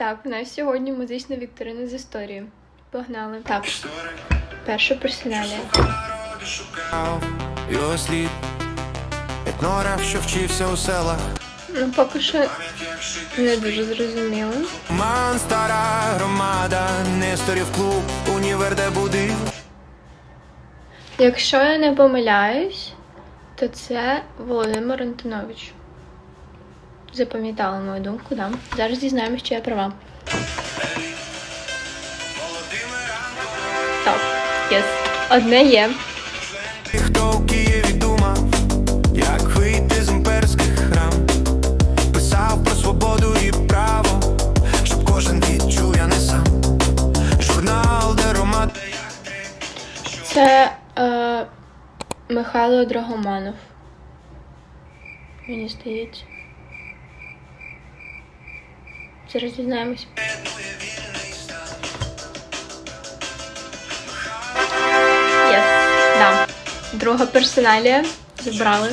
Так, у нас сьогодні музична вікторина з історії. Погнали. Так, його слід, як що вчився у селах. Ну, поки що не дуже зрозуміло. Ман стара громада, Несторів клуб, універ, де будив. Якщо я не помиляюсь, то це Володимир Антонович. Запам'ятала мою думку, да. Зараз дізнаємось, чи я права. Так, єс. Одне є. Хто у Києві думав, як вийти з імперських рам, писав про свободу і право, щоб кожен відчув, я не сам. Журнал, де роман. Це е, Михайло Драгоманов. Мені здається. Зараз дізнаємось. Єс, да. Друга персоналія. Забрали.